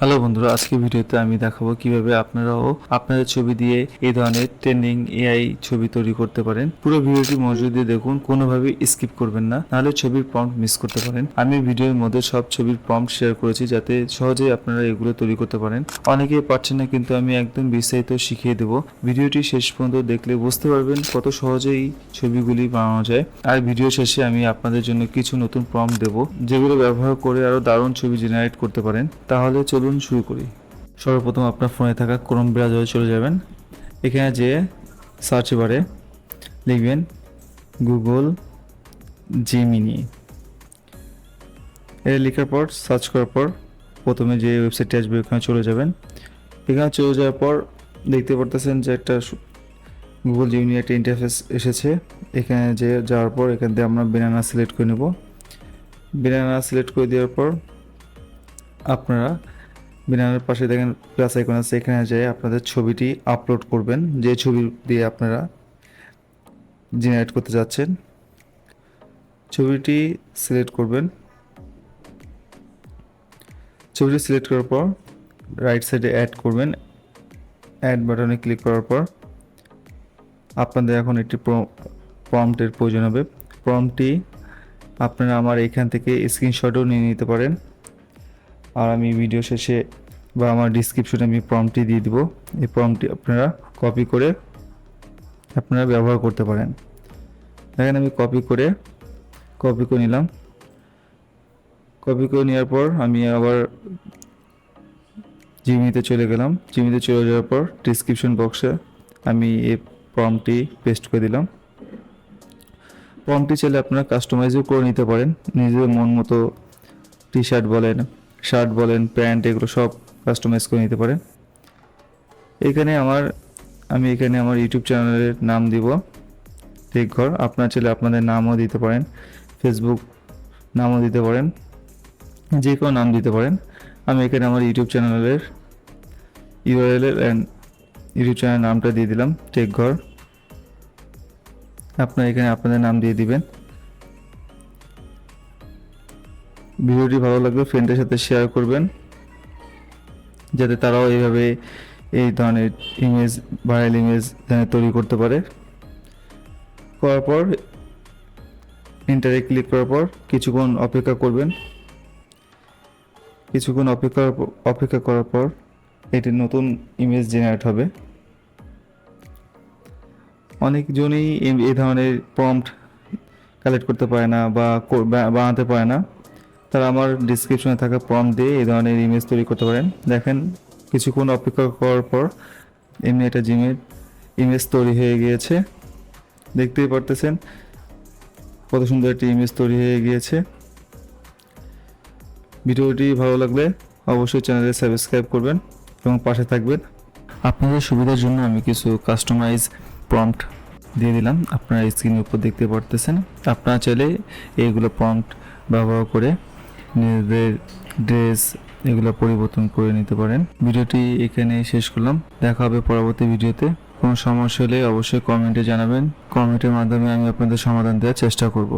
Hello বন্ধুরা আজকে ভিডিওতে আমি দেখাবো কীভাবে আপনারাও আপনাদের ছবি দিয়ে এই ধরনের ট্রেন্ডিং এআই ছবি তৈরি করতে পারেন। পুরো ভিডিওটি মনোযোগ দিয়ে দেখুন, কোনোভাবে স্কিপ করবেন না, নাহলে ছবির প্রম্পট মিস করতে পারেন। আমি ভিডিওর মধ্যে সব ছবির প্রম্পট শেয়ার করেছি যাতে সহজেই আপনারা এগুলো তৈরি করতে পারেন। অনেকেই পারছেন না, কিন্তু আমি একদম বিস্তারিত শিখিয়ে দেবো। ভিডিওটি শেষ পর্যন্ত দেখলে বুঝতে পারবেন কত সহজেই ছবিগুলি বানানো যায়। আর ভিডিও শেষে আমি আপনাদের জন্য কিছু নতুন প্রম্পট দেব, যেগুলো ব্যবহার করে আরও দারুণ ছবি জেনারেট করতে পারেন। তাহলে চলুন শুরু করি। সর্বপ্রথম আপনার ফোনে থাকা ক্রোম ব্রাউজারে চলে যাবেন। এখানে যে সার্চ বারে লিখবেন গুগল জিমিনি এটা লেখার পর সার্চ করার পর প্রথমে যে ওয়েবসাইটটি আসবে, ওখানে চলে যাবেন। এখানে চলে যাওয়ার পর দেখতে পারতেছেন যে একটা গুগল জিমিনি একটা ইন্টারফেস এসেছে। এখানে যে যাওয়ার পর এখান থেকে আমরা বেনানা সিলেক্ট করে নেব। বেনানা সিলেক্ট করে দেওয়ার পর আপনারা বেনানার পাশে দেখেন প্লাস আইকন আছে, এখানে যেয়ে আপনাদের ছবিটি আপলোড করবেন। যে ছবি দিয়ে আপনারা জেনারেট করতে যাচ্ছেন, ছবিটি সিলেক্ট করবেন। ছবিটি সিলেক্ট করার পর রাইট সাইডে অ্যাড করবেন। অ্যাড বাটনে ক্লিক করার পর আপনাদের এখন একটি প্রম্পটের প্রয়োজন হবে। প্রম্পটটি আপনারা আমার এখান থেকে স্ক্রিনশটও নিয়ে নিতে পারেন। আর আমি ভিডিও শেষে বা আমার ডিসক্রিপশনে আমি প্রম্পটি দিয়ে দিব। এই প্রম্পটি আপনারা কপি করে আপনারা ব্যবহার করতে পারেন। দেখেন আমি কপি করে কপি করে নিলাম। কপি করে নেওয়ার পর আমি আবার জিমিতে চলে গেলাম। জিমিতে চলে যাওয়ার পর ডিসক্রিপশন বক্সে আমি এই প্রম্পটি পেস্ট করে দিলাম। প্রম্পটি চাইলে আপনারা কাস্টমাইজও করে নিতে পারেন। নিজের মন মতো টি শার্ট বলেন শার্ট বলেন প্যান্ট এগুলো সব কাস্টমাইজ করে নিতে পারেন। এখানে আমার, আমি এখানে আমার ইউটিউব চ্যানেলের নাম দিব। ঘর, আপনার চাইলে আপনাদের নামও দিতে পারেন। ফেসবুক নামও দিতে পারেন। যে কোনো নাম দিতে পারেন। আমি এখানে আমার ইউটিউব চ্যানেলের ইউআরএলের অ্যান্ড ইউটিউব চ্যানেলের নামটা দিয়ে দিলাম টেক ঘর। আপনারা এখানে আপনাদের নাম দিয়ে দিবেন। ভিডিওটি ভালো লাগলে ফ্রেন্ডের সাথে শেয়ার করবেন। যাতে তারাও এইভাবে এই ধরনের ইমেজ ভাইরাল ইমেজ তৈরি করতে পারে। করার পর ইন্টারে ক্লিক করার পর কিছুক্ষণ অপেক্ষা করবেন। কিছুক্ষণ অপেক্ষা অপেক্ষা করার পর এটি নতুন ইমেজ জেনারেট হবে। অনেকজনই এই- এই ধরনের প্রম্পট কালেক্ট করতে পারে না বা- বানাতে পারে না। তারা আমার ডিসক্রিপশনে থাকা প্রম্পট দিয়ে এই ধরনের ইমেজ তৈরি করতে পারেন। দেখেন, কিছুক্ষণ অপেক্ষা করার পর এমনি একটা জিমের ইমেজ তৈরি হয়ে গিয়েছে। দেখতেই পারতেছেন কত সুন্দর একটি ইমেজ তৈরি হয়ে গিয়েছে। ভিডিওটি ভালো লাগলে অবশ্যই চ্যানেলে সাবস্ক্রাইব করবেন এবং পাশে থাকবেন। আপনাদের সুবিধার জন্য আমি কিছু কাস্টমাইজ প্রম্পট দিয়ে দিলাম। আপনারা স্ক্রিনের উপর দেখতে পারতেছেন। আপনারা চাইলে এইগুলো প্রম্পট ব্যবহার করে নিজেদের ড্রেস এগুলো পরিবর্তন করে নিতে পারেন। ভিডিওটি এখানে শেষ করলাম। দেখা হবে পরবর্তী ভিডিওতে। কোনো সমস্যা হলে অবশ্যই কমেন্টে জানাবেন। কমেন্টের মাধ্যমে আমি আপনাদের সমাধান দেওয়ার চেষ্টা করব।